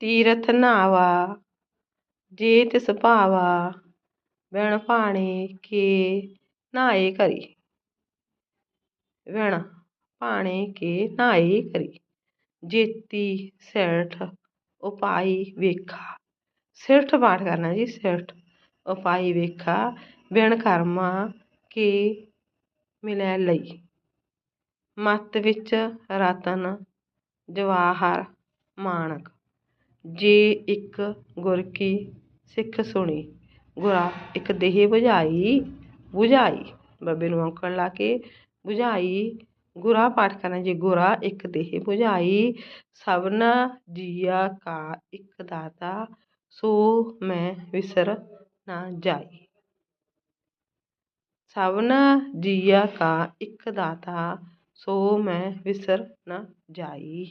ਤੀਰਥ ਨਾਵਾ, ਜੇਤ ਤਿਸ ਭਾਵਾ ਵਿਣ ਭਾਣੇ ਕੇ ਨਾਏ ਕਰੀ। ਵਿਣ ਭਾਣੇ ਕੇ ਨਾਏ ਕਰੀ। ਜੇਤੀ ਸਿਰਠ ਉਪਾਈ ਵੇਖਾ। ਸਿਰਠ ਪਾਠ ਕਰਨਾ ਜੀ ਸਿਰਠ ਉਪਾਈ ਵੇਖਾ। ਵਿਣ ਕਰਮਾ ਕੇ ਮਿਲੈ ਲਈ। ਮੱਤ ਵਿੱਚ ਰਤਨ ਜਵਾਹਰ ਮਾਣਕ। ਜੇ ਇੱਕ ਗੁਰ ਕੀ ਸਿੱਖ ਸੁਣੀ ਗੁਰਾ ਇੱਕ ਦੇਹ ਬੁਝਾਈ ਬੁਝਾਈ ਬਾਬੇ ਨੂੰ ਔਂਕੜ ਲਾ ਕੇ ਬੁਝਾਈ ਗੁਰਾ ਪਾਠ ਕਰਨਾ ਜੀ ਗੁਰਾ ਇੱਕ ਦੇਹ ਬੁਝਾਈ ਸਭਨਾ ਜੀਆ ਕਾ ਇੱਕ ਦਾਤਾ ਸੋ ਮੈਂ ਵਿਸਰ ਨਾ ਜਾਈ ਸਭਨਾ ਜੀਆ ਕਾ ਇੱਕ ਦਾਤਾ ਸੋ ਮੈਂ ਵਿਸਰ ਨਾ ਜਾਈ